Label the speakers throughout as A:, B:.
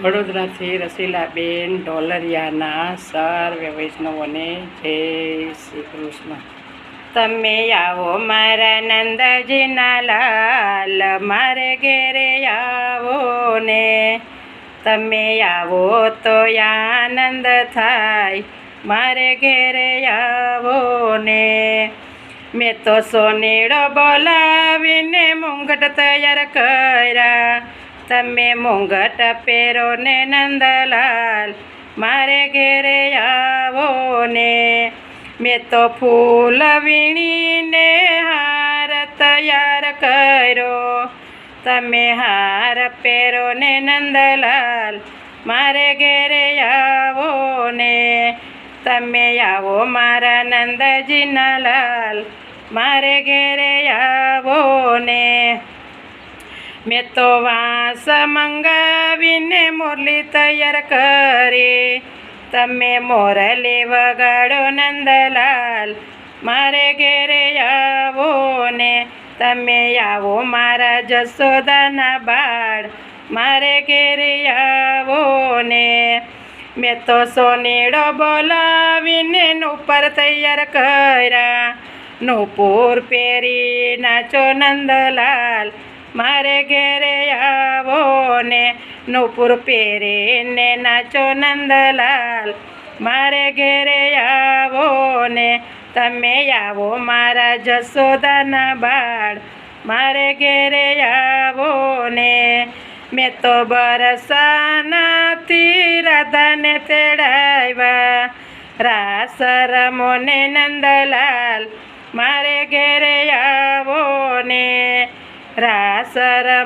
A: વડોદરાથી રસીલાબેન ડોલરિયાના સર્વ વૈષ્ણવોને જય શ્રી કૃષ્ણ. તમે આવો મારા નંદજીના લાલ, મારે ઘેરે આવો ને તમે આવો તો આનંદ થાય, મારે ઘેરે આવો ને મેં તો સોનેડો બોલાવીને મુંગટ તૈયાર કર્યા. તમે મુંગટ પહેરો ને નંદલાલ, મારે ઘેરે આવો ને મેં તો ફૂલ વીણીને હાર તૈયાર કર્યો. તમે હાર પહેરો ને નંદલાલ, મારે ઘેરે આવો ને તમે આવો મારા નંદજીના લાલ, મારે ઘેરે આવો ને મેં તો વાંસ મંગાવીને મુરલી તૈયાર કરી. તમે મોરલી વગાડો નંદલાલ, મારે ઘેરે આવો ને. તમે આવો મારા જસોદાના બાળ, મારે ઘેરે આવો ને. મેં તો સોનેડો બોલાવીને ઉપર તૈયાર કર્યા. નુપુર પહેરી નાચો નંદલાલ મારે ઘેરે આવો ને, નુપુર પહેરીને નાચો નંદલાલ. મારે ઘેરે આવો ને, તમે આવો મારા જશોદાના બાળ. મારે ઘેરે આવો ને, મેં તો બરસાનાથી રાધાને તેડાવ્યા. રાસ રમોને નંદલાલ, મારે ઘેરે આવો ને રાસ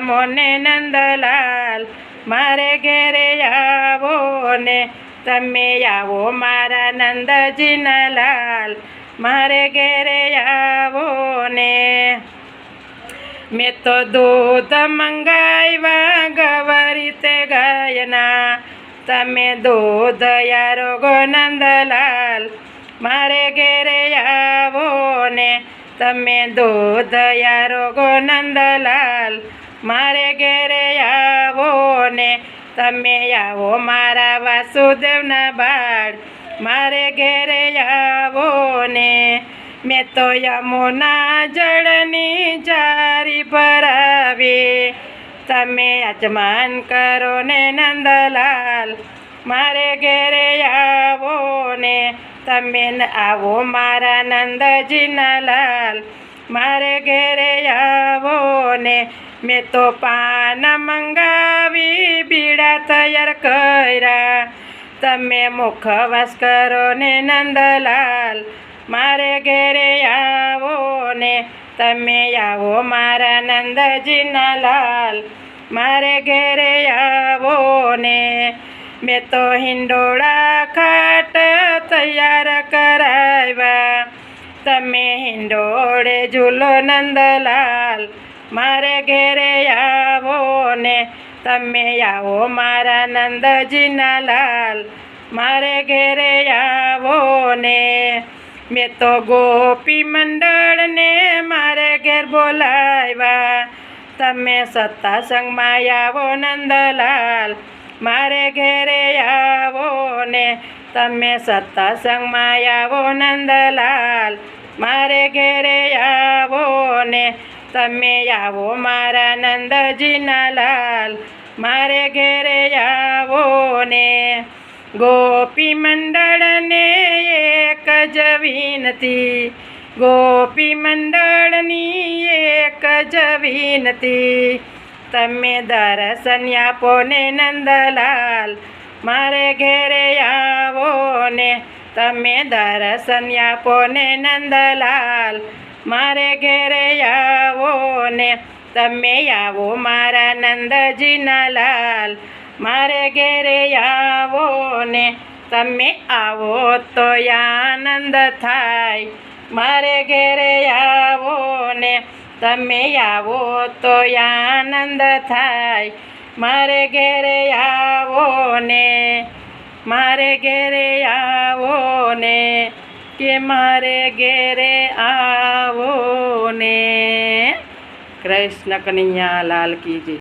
A: મોને નંદલાલ, મારે ઘેરે આવો ને તમે આવો મારા નંદજીના લાલ, મારે ઘેરે આવો ને. મેં તો દૂધ મંગાવ્યા ગવરી તે ગાયના, તમે દૂધ યારો ગો નંદલાલ, મારે ઘેરે આવો ને. તમે દૂધ યારો ગો નંદલાલ મારે ઘેરે આવો ને તમે આવો મારા વાસુદેવના બાળ, મારે ઘેરે આવો ને મેં તો યમુના જળની જારી ભરાવી. તમે અજમાન કરો ને નંદલાલ, મારે ઘેરે આવો ને તમે આવો મારા નંદજીના લાલ. મારે ઘેરે આવો ને મેં તો પાન મંગાવી, બીડા તૈયાર કર્યા. તમે મુખવાસ કરો ને નંદલાલ. મારે ઘેરે આવો ને તમે આવો મારા નંદજીના લાલ. મારે ઘેરે આવો ને મેં તો હિંડોળા ખાટ તૈયાર કરાવ્યા તમે હિંડોળે ઝૂલો નંદલાલ, મારે ઘેરે આવો ને. તમે આવો મારા નંદજીના લાલ, મારે ઘેરે આવો ને. મેં તો ગોપી મંડળને મારે ઘેર બોલાવ્યા તમે સત્તાસંગમાં આવો નંદલાલ મારે ઘેરે આવો ને તમે સત્તાસંગમાં આવો નંદલાલ. મારે ઘેરે આવો ને તમે આવો મારા નંદજીના લાલ. મારે ઘેરે આવો ને ગોપી મંડળને એક જ વિનતી. ગોપી મંડળની એક જ વિનતી. તમે દર્શન આપો નંદલાલ મારે ઘેરે આવો ને તમે દર્શન આપો નંદલાલ મારે ઘેરે આવો ને તમે આવો મારા નંદજીના લાલ મારે ઘેરે આવો ને તમે આવો તો આનંદ થાય મારે ઘેરે આવો ને તમે આવો તો આનંદ થાય. મારે ઘેરે આવો ને, મારે ઘેરે આવો ને, કે મારે ઘેરે આવો ને. કૃષ્ણ કનૈયા લાલ કી જય.